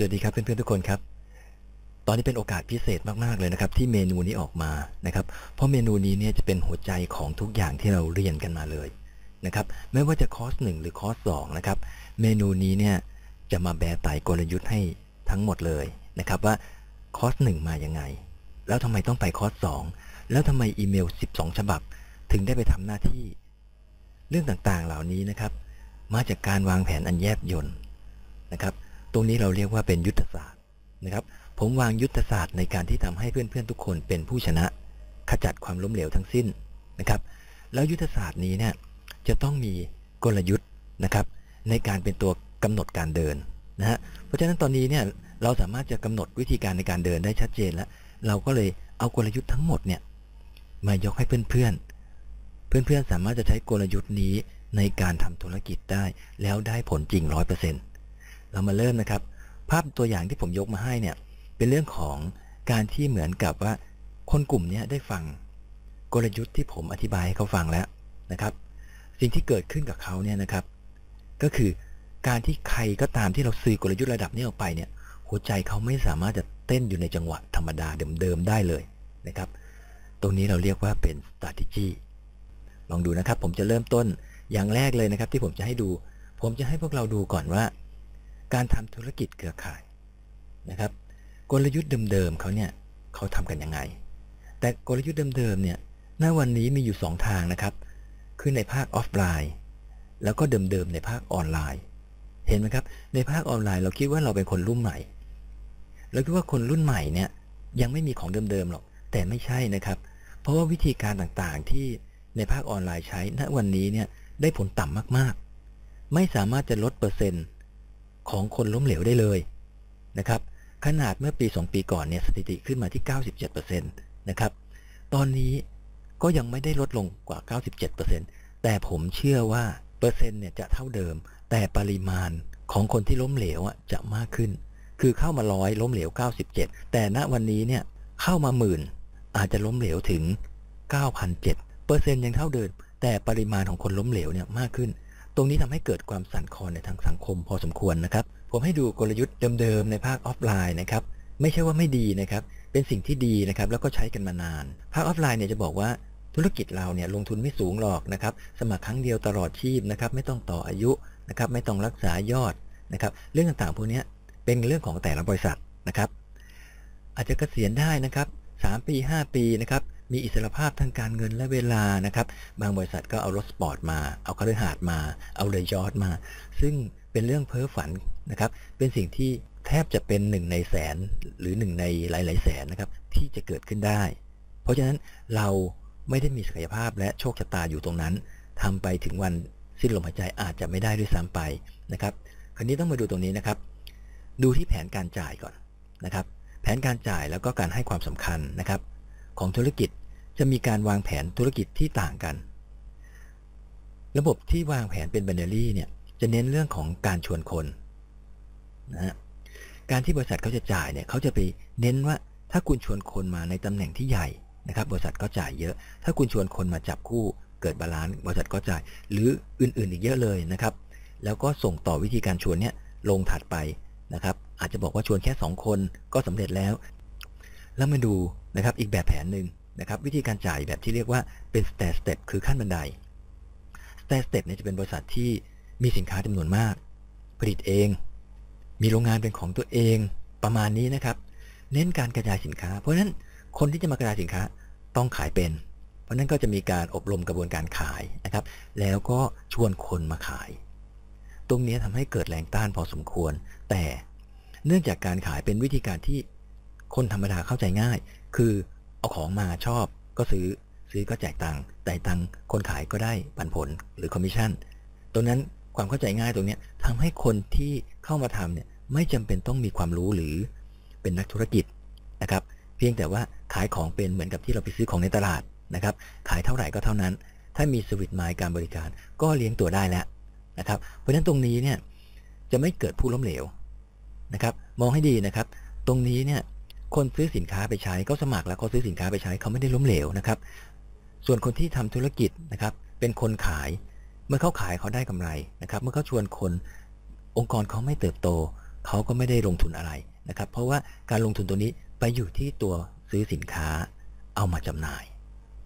สวัสดีครับเพื่อนๆทุกคนครับ ตอนนี้เป็นโอกาสพิเศษมากๆเลยนะครับ ที่เมนูนี้ออกมานะครับ เพราะเมนูนี้เนี่ยจะเป็นหัวใจของทุกอย่างที่เราเรียนกันมาเลยนะครับ ไม่ว่าจะคอร์สหนึ่งหรือคอร์สสองนะครับ เมนูนี้เนี่ยจะมาแบไตกลยุทธ์ให้ทั้งหมดเลยนะครับว่าคอร์สหนึ่งมายังไง แล้วทำไมต้องไปคอร์สสองแล้วทำไมอีเมล 12 ฉบับ ถึงได้ไปทำหน้าที่ เรื่องต่างๆเหล่านี้นะครับ มาจากการวางแผนอันแยบยลนะครับ ตรงนี้เราเรียกว่าเป็นยุทธศาสตร์นะครับ ผมวางยุทธศาสตร์ในการที่ทำให้เพื่อนๆทุกคนเป็นผู้ชนะ ขจัดความล้มเหลวทั้งสิ้นนะครับ แล้วยุทธศาสตร์นี้เนี่ยจะต้องมีกลยุทธ์นะครับ ในการเป็นตัวกำหนดการเดินนะฮะเพราะฉะนั้นตอนนี้เนี่ยเราสามารถจะกำหนดวิธีการในการเดินได้ชัดเจนแล้ว เราก็เลยเอากลยุทธ์ทั้งหมดเนี่ยมายกให้เพื่อนๆ เพื่อนๆ สามารถจะใช้กลยุทธ์นี้ในการทำธุรกิจได้ แล้วได้ผลจริง100%เปอร์เซ็นต์ เรามาเริ่มนะครับ ภาพตัวอย่างที่ผมยกมาให้เนี่ยเป็นเรื่องของการที่เหมือนกับว่า คนกลุ่มนี้ได้ฟังกลยุทธ์ที่ผมอธิบายให้เขาฟังแล้วนะครับ สิ่งที่เกิดขึ้นกับเขาเนี่ยนะครับ ก็คือการที่ใครก็ตามที่เราสื่อกลยุทธ์ระดับนี้ออกไปเนี่ยหัวใจเขาไม่สามารถจะเต้นอยู่ในจังหวะธรรมดาเดิมๆได้เลยนะครับ ตรงนี้เราเรียกว่าเป็น strategy ลองดูนะครับ ผมจะเริ่มต้นอย่างแรกเลยนะครับ ที่ผมจะให้ดู ผมจะให้พวกเราดูก่อนว่า การทำธุรกิจเครือข่ายนะครับ กลยุทธ์เดิมๆเขาเนี่ยเขาทำกันยังไง แต่กลยุทธ์เดิมๆเนี่ยณวันนี้มีอยู่ 2 ทางนะครับ คือในภาคออฟไลน์ แล้วก็เดิมๆในภาคออนไลน์ เห็นไหมครับ ในภาคออนไลน์เราคิดว่าเราเป็นคนรุ่นใหม่เราคิดว่าคนรุ่นใหม่เนี่ยยังไม่มีของเดิมๆหรอก แต่ไม่ใช่นะครับ เพราะว่าวิธีการต่างๆที่ในภาคออนไลน์ใช้ณวันนี้เนี่ยได้ผลต่ำมากๆ ไม่สามารถจะลดเปอร์เซ็นต์ ของคนล้มเหลวได้เลยนะครับขนาดเมื่อปี 2 ปีก่อนเนี่ยสถิติขึ้นมาที่ 97%นะครับตอนนี้ก็ยังไม่ได้ลดลงกว่า 97%แต่ผมเชื่อว่าเปอร์เซ็นต์เนี่ยจะเท่าเดิม แต่ปริมาณของคนที่ล้มเหลวอะจะมากขึ้น คือเข้ามาร้อยล้มเหลว 97 แต่ณวันนี้เนี่ยเข้ามาหมื่นอาจจะล้มเหลวถึง 9,007เปอร์เซ็นต์ยังเท่าเดิม แต่ปริมาณของคนล้มเหลวเนี่ยมากขึ้น ตรงนี้ทำให้เกิดความสั่นคลอนในทางสังคมพอสมควรนะครับ ผมให้ดูกลยุทธ์เดิมๆในภาคออฟไลน์นะครับ ไม่ใช่ว่าไม่ดีนะครับ เป็นสิ่งที่ดีนะครับ แล้วก็ใช้กันมานาน ภาคออฟไลน์เนี่ยจะบอกว่าธุรกิจเราเนี่ยลงทุนไม่สูงหรอกนะครับ สมัครครั้งเดียวตลอดชีพนะครับ ไม่ต้องต่ออายุนะครับ ไม่ต้องรักษายอดนะครับ เรื่องต่างๆพวกนี้เป็นเรื่องของแต่ละบริษัทนะครับ อาจจะเกษียณได้นะครับ 3 ปี 5 ปีนะครับ มีอิสรภาพทางการเงินและเวลานะครับ บางบริษัทก็เอารถสปอร์ตมา เอาคฤหาสน์มา เอาเรือยอทมา ซึ่งเป็นเรื่องเพ้อฝันนะครับ เป็นสิ่งที่แทบจะเป็นหนึ่งในแสนหรือหนึ่งในหลาย ๆ แสนนะครับที่จะเกิดขึ้นได้ เพราะฉะนั้นเราไม่ได้มีศักยภาพและโชคชะตาอยู่ตรงนั้นทำไปถึงวันสิ้นลมหายใจอาจจะไม่ได้ด้วยซ้ำไปนะครับ คราวนี้ต้องมาดูตรงนี้นะครับ ดูที่แผนการจ่ายก่อนนะครับ แผนการจ่ายแล้วก็การให้ความสำคัญนะครับ ของธุรกิจ จะมีการวางแผนธุรกิจที่ต่างกัน ระบบที่วางแผนเป็นแบนเดอรี่เนี่ยจะเน้นเรื่องของการชวนคนนะฮะการที่บริษัทเขาจะจ่ายเนี่ยเขาจะไปเน้นว่าถ้าคุณชวนคนมาในตำแหน่งที่ใหญ่นะครับ บริษัทก็จ่ายเยอะ ถ้าคุณชวนคนมาจับคู่เกิดบาลานซ์บริษัทก็จ่าย หรืออื่นๆ อีกเยอะเลยนะครับ แล้วก็ส่งต่อวิธีการชวนเนี่ยลงถัดไปนะครับ อาจจะบอกว่าชวนแค่ 2 คนก็สำเร็จแล้ว แล้วมาดูนะครับอีกแบบแผนหนึ่ง นะครับวิธีการจ่ายแบบที่เรียกว่าเป็น stair step คือขั้นบันได stair step เนี่ยจะเป็นบริษัทที่มีสินค้าจำนวนมาก ผลิตเอง มีโรงงานเป็นของตัวเองประมาณนี้นะครับ เน้นการกระจายสินค้า เพราะฉะนั้นคนที่จะมากระจายสินค้าต้องขายเป็น เพราะนั้นก็จะมีการอบรมกระบวนการขายนะครับ แล้วก็ชวนคนมาขาย ตรงนี้ทำให้เกิดแรงต้านพอสมควร แต่เนื่องจากการขายเป็นวิธีการที่คนธรรมดาเข้าใจง่าย คือ เอาของมาชอบก็ซื้อซื้อก็แจกตังค์แต่ตังค์คนขายก็ได้ปันผลหรือคอมมิชชั่นตรงนั้นความเข้าใจง่ายตรงนี้ทำให้คนที่เข้ามาทำเนี่ยไม่จำเป็นต้องมีความรู้หรือเป็นนักธุรกิจนะครับ เพียงแต่ว่าขายของเป็นเหมือนกับที่เราไปซื้อของในตลาดนะครับ ขายเท่าไหร่ก็เท่านั้น ถ้ามีสวิตไมล์การบริการก็เลี้ยงตัวได้แล้วนะครับ เพราะฉะนั้นตรงนี้เนี่ยจะไม่เกิดผู้ล้มเหลวนะครับ มองให้ดีนะครับ ตรงนี้เนี่ย คนซื้อสินค้าไปใช้ก็สมัครแล้วเขาซื้อสินค้าไปใช้เขาไม่ได้ล้มเหลวนะครับ ส่วนคนที่ทำธุรกิจนะครับ เป็นคนขาย เมื่อเขาขายเขาได้กำไรนะครับ เมื่อเขาชวนคนองค์กรเขาไม่เติบโต เขาก็ไม่ได้ลงทุนอะไรนะครับ เพราะว่าการลงทุนตัวนี้ไปอยู่ที่ตัวซื้อสินค้าเอามาจำหน่าย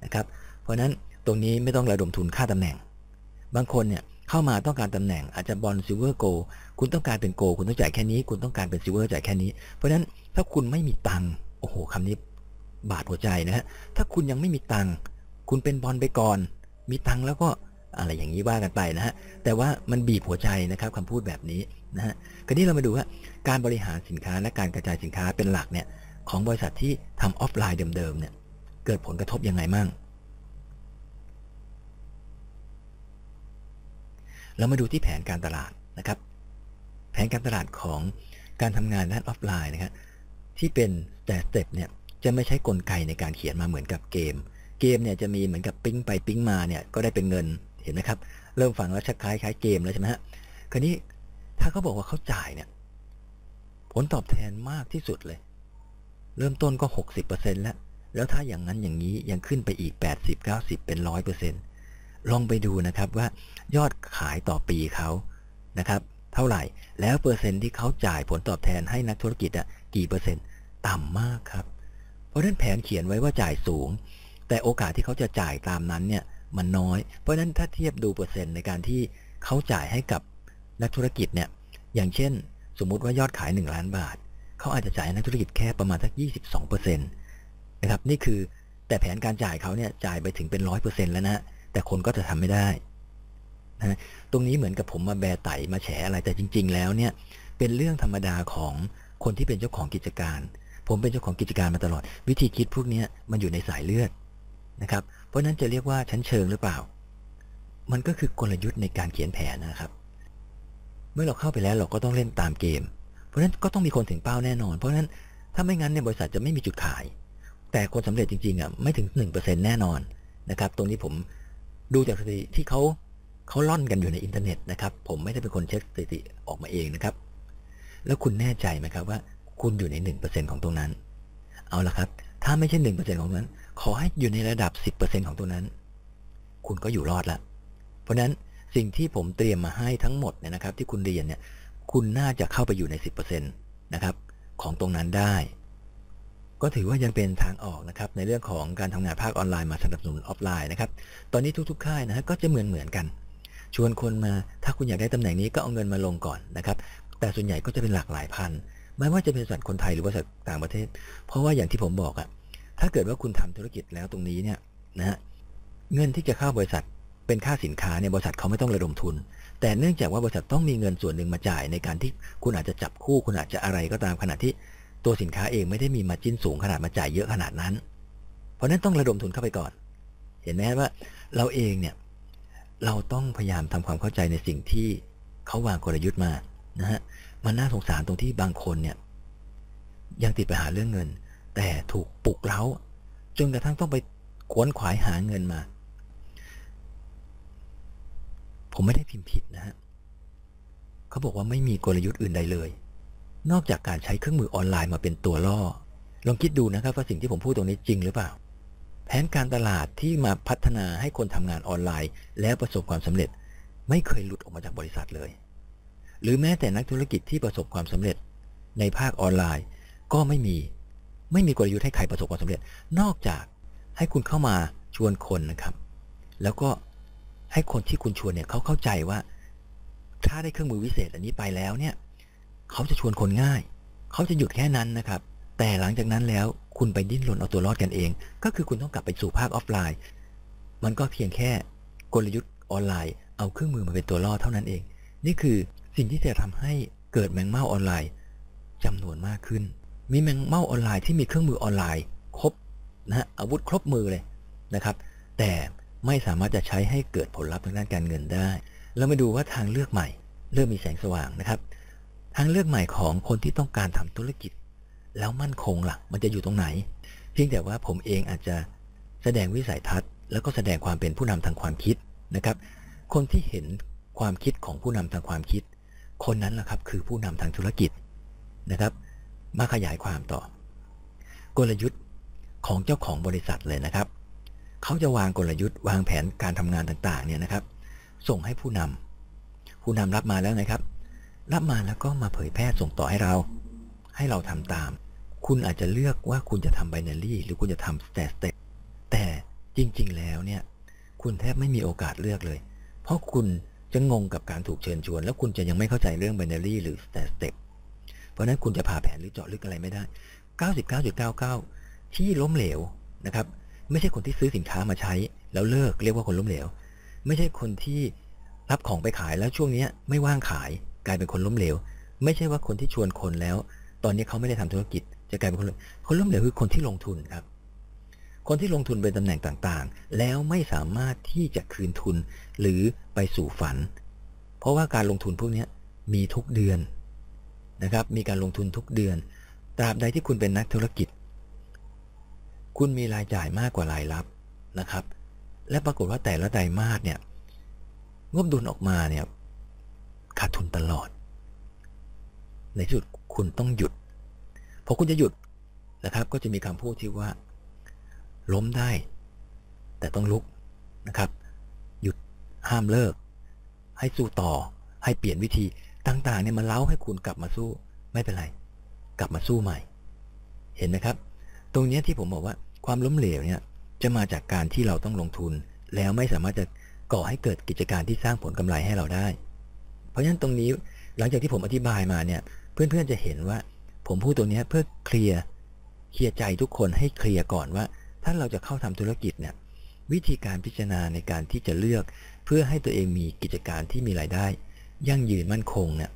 นะครับ เพราะฉะนั้นตรงนี้ไม่ต้องระดมทุนค่าตำแหน่ง บางคนเนี่ย เข้ามาต้องการตำแหน่งอาจจะบอลซิลเวอร์โกคุณต้องการเป็นโกคุณต้องจ่ายแค่นี้ คุณต้องการเป็นซิลเวอร์จ่ายแค่นี้ เพราะฉะนั้นถ้าคุณไม่มีตังค์โอ้โหคำนี้บาดหัวใจนะฮะถ้าคุณยังไม่มีตังค์คุณเป็นบอลไปก่อน มีตังค์แล้วก็อะไรอย่างนี้ว่ากันไปนะฮะแต่ว่ามันบีบหัวใจนะครับคำพูดแบบนี้นะฮะคราวนี้เรามาดูว่าการบริหารสินค้าและการกระจายสินค้าเป็นหลักเนี่ยของบริษัทที่ทำออฟไลน์เดิมๆเนี่ยเกิดผลกระทบยังไงมั่ง เรามาดูที่แผนการตลาดนะครับ แผนการตลาดของการทำงานด้านออฟไลน์นะครับที่เป็นแต่สเต็ปเนี่ยจะไม่ใช้กลไกในการเขียนมาเหมือนกับเกม เกมเนี่ยจะมีเหมือนกับปิ้งไปปิ้งมาเนี่ยก็ได้เป็นเงินเห็นไหมครับ เริ่มฟังแล้วชักคล้ายคล้ายเกมแล้วใช่ไหมฮะคราวนี้ถ้าเขาบอกว่าเขาจ่ายเนี่ยผลตอบแทนมากที่สุดเลย เริ่มต้นก็ 60%แล้ว แล้วถ้าอย่างนั้นอย่างนี้ยังขึ้นไปอีก 80 90 เป็น 100% ลองไปดูนะครับว่ายอดขายต่อปีเขานะครับ เท่าไหร่ แล้วเปอร์เซ็นต์ที่เขาจ่ายผลตอบแทนให้นักธุรกิจอะกี่เปอร์เซ็นต์ต่ำมากครับ เพราะฉะนั้นแผนเขียนไว้ว่าจ่ายสูง แต่โอกาสที่เขาจะจ่ายตามนั้นเนี่ยมันน้อย เพราะฉะนั้นถ้าเทียบดูเปอร์เซ็นต์ในการที่เขาจ่ายให้กับนักธุรกิจเนี่ยอย่างเช่น สมมุติว่ายอดขาย 1 ล้านบาท เขาอาจจะจ่ายนักธุรกิจแค่ประมาณสัก 22%นะครับนี่คือแต่แผนการจ่ายเขาเนี่ยจ่ายไปถึงเป็น 100%แล้วนะ แต่คนก็จะทำไม่ได้นะตรงนี้เหมือนกับผมมาแบไตมาแฉอะไรแต่จริง ๆ แล้วเนี่ยเป็นเรื่องธรรมดาของคนที่เป็นเจ้าของกิจการ ผมเป็นเจ้าของกิจการมาตลอด วิธีคิดพวกนี้มันอยู่ในสายเลือดนะครับ เพราะนั้นจะเรียกว่าชั้นเชิงหรือเปล่า มันก็คือกลยุทธ์ในการเขียนแผนนะครับ เมื่อเราเข้าไปแล้วเราก็ต้องเล่นตามเกม เพราะนั้นก็ต้องมีคนถึงเป้าแน่นอน เพราะนั้นถ้าไม่งั้นเนี่ยบริษัทจะไม่มีจุดขาย แต่คนสำเร็จจริงๆอะไม่ถึง 1%แน่นอนนะครับ ตรงนี้ผม ดูจากสถิติที่เขาเขาล่อนกันอยู่ในอินเทอร์เน็ตนะครับ ผมไม่ได้เป็นคนเช็คสถิติออกมาเองนะครับ แล้วคุณแน่ใจไหมครับว่า คุณอยู่ใน 1%ของตรงนั้น เอาละครับ ถ้าไม่ใช่ 1%ของตรงนั้น ขอให้อยู่ในระดับ 10%ของตรงนั้น คุณก็อยู่รอดละ เพราะนั้นสิ่งที่ผมเตรียมมาให้ทั้งหมดเนี่ยนะครับ ที่คุณเรียนเนี่ย คุณน่าจะเข้าไปอยู่ใน 10%นะครับของตรงนั้นได้ ก็ถือว่ายังเป็นทางออกนะครับในเรื่องของการทำงานภาคออนไลน์มาสนับสนุนออฟไลน์นะครับตอนนี้ทุกๆค่ายนะฮะก็จะเหมือนเหมือนกัน ชวนคนมาถ้าคุณอยากได้ตำแหน่งนี้ก็เอาเงินมาลงก่อนนะครับแต่ส่วนใหญ่ก็จะเป็นหลากหลายพัน ไม่ว่าจะเป็นบริษัทคนไทยหรือบริษัทต่างประเทศ เพราะว่าอย่างที่ผมบอกอะถ้าเกิดว่าคุณทำธุรกิจแล้วตรงนี้เนี่ยนะฮะเงินที่จะเข้าบริษัทเป็นค่าสินค้าเนี่ยบริษัทเขาไม่ต้องระดมทุน แต่เนื่องจากว่าบริษัทต้องมีเงินส่วนหนึ่งมาจ่ายในการที่คุณอาจจะจับคู่คุณอาจจะอะไรก็ตามขณะที่ ตัวสินค้าเองไม่ได้มีมาจิ้นสูงขนาดมาจ่ายเยอะขนาดนั้น เพราะนั้นต้องระดมทุนเข้าไปก่อน เห็นไหมว่าเราเองเนี่ยเราต้องพยายามทำความเข้าใจในสิ่งที่เขาวางกลยุทธ์มานะฮะมันน่าสงสารตรงที่บางคนเนี่ยยังติดปัญหาเรื่องเงิน แต่ถูกปลุกเร้า จนกระทั่งต้องไปขวนขวายหาเงินมา ผมไม่ได้พิมพ์ผิดนะฮะเขาบอกว่าไม่มีกลยุทธ์อื่นใดเลย นอกจากการใช้เครื่องมือออนไลน์มาเป็นตัวล่อ ลองคิดดูนะครับว่าสิ่งที่ผมพูดตรงนี้จริงหรือเปล่า แผนการตลาดที่มาพัฒนาให้คนทำงานออนไลน์ แล้วประสบความสำเร็จ ไม่เคยหลุดออกมาจากบริษัทเลย หรือแม้แต่นักธุรกิจที่ประสบความสำเร็จ ในภาคออนไลน์ ก็ไม่มี ไม่มีกลยุทธ์ให้ใครประสบความสำเร็จ นอกจากให้คุณเข้ามาชวนคนนะครับ แล้วก็ให้คนที่คุณชวนเนี่ยเขาเข้าใจว่า ถ้าได้เครื่องมือวิเศษอันนี้ไปแล้วเนี่ย เขาจะชวนคนง่าย เขาจะหยุดแค่นั้นนะครับ แต่หลังจากนั้นแล้วคุณไปดิ้นรนเอาตัวรอดกันเอง ก็คือคุณต้องกลับไปสู่ภาคออฟไลน์ มันก็เพียงแค่กลยุทธ์ออนไลน์ เอาเครื่องมือมาเป็นตัวล่อเท่านั้นเอง นี่คือสิ่งที่จะทำให้เกิดแมงเม่าออนไลน์จำนวนมากขึ้น มีแมงเม่าออนไลน์ที่มีเครื่องมือออนไลน์ ครบนะฮะอาวุธครบมือเลยนะครับ แต่ไม่สามารถจะใช้ให้เกิดผลลัพธ์ทางด้านการเงินได้เรามาดูว่าทางเลือกใหม่ เริ่มมีแสงสว่างนะครับ ทางเลือกใหม่ของคนที่ต้องการทำธุรกิจ แล้วมั่นคงละ่ะมันจะอยู่ตรงไหน เพียงแต่ว่าผมเองอาจจะแสดงวิสัยทัศน์ แล้วก็แสดงความเป็นผู้นำทางความคิดนะครับ คนที่เห็นความคิดของผู้นำทางความคิด คนนั้นแหละครับคือผู้นำทางธุรกิจนะครับ มาขยายความต่อ กลยุทธ์ของเจ้าของบริษัทเลยนะครับเขาจะวางกลยุทธ์วางแผนการทำงานต่างๆเนี่ยนะครับ ส่งให้ผู้นำผู้นำรับมาแล้วนะครับ รับมาแล้วก็มาเผยแพร่ส่งต่อให้เรา ให้เราทำตาม คุณอาจจะเลือกว่าคุณจะทำไบนารี่หรือคุณจะทำสเตตสเต็แต่จริงๆแล้วเนี่ย คุณแทบไม่มีโอกาสเลือกเลย เพราะคุณจะงงกับการถูกเชิญชวน แล้วคุณจะยังไม่เข้าใจเรื่องไบนารี่หรือสเตตสเต็เพราะนั้นคุณจะพาแผนหรือเจาะลึกอะไรไม่ได้ 99.99 ที่ล้มเหลวนะครับ ไม่ใช่คนที่ซื้อสินค้ามาใช้ แล้วเลิกเรียกว่าคนล้มเหลว ไม่ใช่คนที่รับของไปขายแล้วช่วงนี้ไม่ว่างขาย กลายเป็นคนล้มเหลว ไม่ใช่ว่าคนที่ชวนคนแล้ว ตอนนี้เขาไม่ได้ทำธุรกิจ จะกลายเป็นคนคนล้มเหลวคือคนที่ลงทุนครับ คนที่ลงทุนเป็นตำแหน่งต่างๆ แล้วไม่สามารถที่จะคืนทุนหรือไปสู่ฝัน เพราะว่าการลงทุนพวกนี้มีทุกเดือนนะครับ มีการลงทุนทุกเดือน ตราบใดที่คุณเป็นนักธุรกิจ คุณมีรายจ่ายมากกว่ารายรับนะครับ และปรากฏว่าแต่ละไตรมาสเนี่ยงบดุลออกมาเนี่ย ขาดทุนตลอด ในที่สุดคุณต้องหยุดพอคุณจะหยุดนะครับ ก็จะมีคำพูดที่ว่า ล้มได้ แต่ต้องลุกนะครับ หยุดห้ามเลิก ให้สู้ต่อ ให้เปลี่ยนวิธีต่างๆเนี่ยมันเล้าให้คุณกลับมาสู้ไม่เป็นไร กลับมาสู้ใหม่ เห็นไหมครับ ตรงนี้ที่ผมบอกว่าความล้มเหลวเนี่ยจะมาจากการที่เราต้องลงทุน แล้วไม่สามารถจะก่อให้เกิดกิจการที่สร้างผลกำไรให้เราได้ เพราะฉะนั้นตรงนี้หลังจากที่ผมอธิบายมาเนี่ย เพื่อนๆจะเห็นว่า ผมพูดตรงนี้เพื่อเคลียร์เคลียร์ใจทุกคนให้เคลียร์ก่อนว่า ถ้าเราจะเข้าทำธุรกิจเนี่ยวิธีการพิจารณาในการที่จะเลือก เพื่อให้ตัวเองมีกิจการที่มีรายได้ ยั่งยืนมั่นคงเนี่ย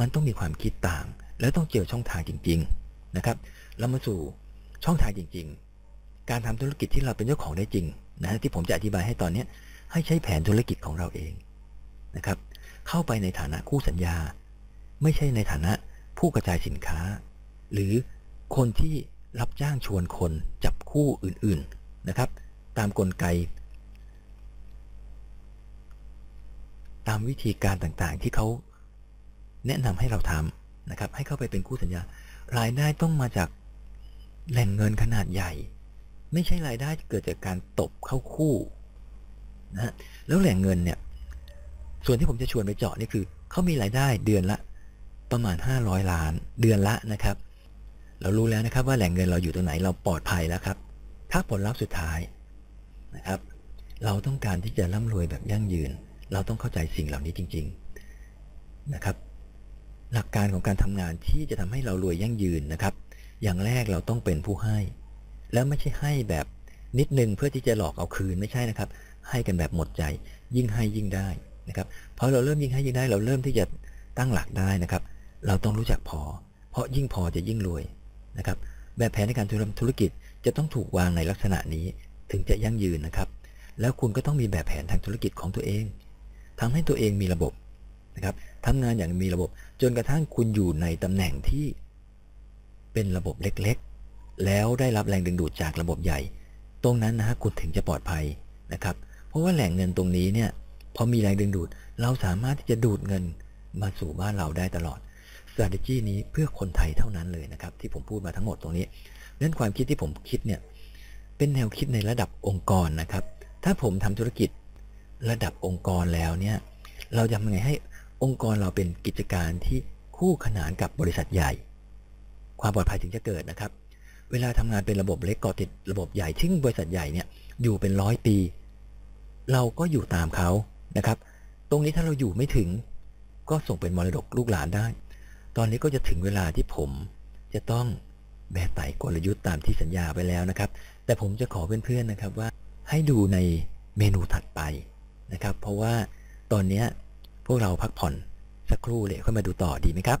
มันต้องมีความคิดต่าง แล้วต้องเจอช่องทางจริง ๆนะครับแล้วมาสู่ช่องทางจริง ๆ การทำธุรกิจที่เราเป็นเจ้าของได้จริงนะที่ผมจะอธิบายให้ตอนนี้ให้ใช้แผนธุรกิจของเราเองนะครับ เข้าไปในฐานะคู่สัญญา ไม่ใช่ในฐานะผู้กระจายสินค้า หรือคนที่รับจ้างชวนคนจับคู่อื่นๆนะครับ ตามกลไก ตามวิธีการต่างๆที่เขาแนะนำให้เราทำนะครับ ให้เข้าไปเป็นคู่สัญญา รายได้ต้องมาจากแหล่งเงินขนาดใหญ่ ไม่ใช่รายได้เกิดจากการตบเข้าคู่นะแล้วแหล่งเงินเนี่ย ส่วนที่ผมจะชวนไปเจาะนี่คือเขามีรายได้เดือนละประมาณ 500 ล้านเดือนละนะครับ เรารู้แล้วนะครับว่าแหล่งเงินเราอยู่ตรงไหนเราปลอดภัยแล้วครับ ถ้าผลลัพธ์สุดท้ายนะครับ เราต้องการที่จะร่ำรวยแบบยั่งยืน เราต้องเข้าใจสิ่งเหล่านี้จริง ๆนะครับ หลักการของการทำงานที่จะทำให้เรารวยยั่งยืนนะครับ อย่างแรกเราต้องเป็นผู้ให้ แล้วไม่ใช่ให้แบบนิดนึงเพื่อที่จะหลอกเอาคืนไม่ใช่นะครับ ให้กันแบบหมดใจ ยิ่งให้ยิ่งได้ นะครับพอเราเริ่มยิ่งให้ยิ่งได้เราเริ่มที่จะตั้งหลักได้นะครับ เราต้องรู้จักพอ เพราะยิ่งพอจะยิ่งรวยนะครับ แบบแผนในการทำธุรกิจจะต้องถูกวางในลักษณะนี้ถึงจะยั่งยืนนะครับ แล้วคุณก็ต้องมีแบบแผนทางธุรกิจของตัวเองทำให้ตัวเองมีระบบนะครับทำงานอย่างมีระบบ จนกระทั่งคุณอยู่ในตำแหน่งที่เป็นระบบเล็กๆ แล้วได้รับแรงดึงดูดจากระบบใหญ่ ตรงนั้นนะฮะคุณถึงจะปลอดภัยนะครับ เพราะว่าแหล่งเงินตรงนี้เนี่ย พอมีแรงดึงดูด เราสามารถที่จะดูดเงินมาสู่บ้านเราได้ตลอด strategy นี้เพื่อคนไทยเท่านั้นเลยนะครับ ที่ผมพูดมาทั้งหมดตรงนี้นั้นความคิดที่ผมคิดเนี่ยเป็นแนวคิดในระดับองค์กรนะครับ ถ้าผมทำธุรกิจระดับองค์กรแล้วเนี่ยเราจะทำไงให้องค์กรเราเป็นกิจการที่คู่ขนานกับบริษัทใหญ่ ความปลอดภัยถึงจะเกิดนะครับ เวลาทำงานเป็นระบบเล็กก่อติดระบบใหญ่ซึ่งบริษัทใหญ่เนี่ยอยู่เป็นร้อยปี เราก็อยู่ตามเขา นะครับ ตรงนี้ถ้าเราอยู่ไม่ถึง ก็ส่งเป็นมรดกลูกหลานได้ ตอนนี้ก็จะถึงเวลาที่ผมจะต้องแบไต่กลยุทธ์ตามที่สัญญาไปแล้วนะครับ แต่ผมจะขอเพื่อนๆนะครับว่าให้ดูในเมนูถัดไปนะครับ เพราะว่าตอนนี้พวกเราพักผ่อนสักครู่เลยค่อยมาดูต่อดีไหมครับ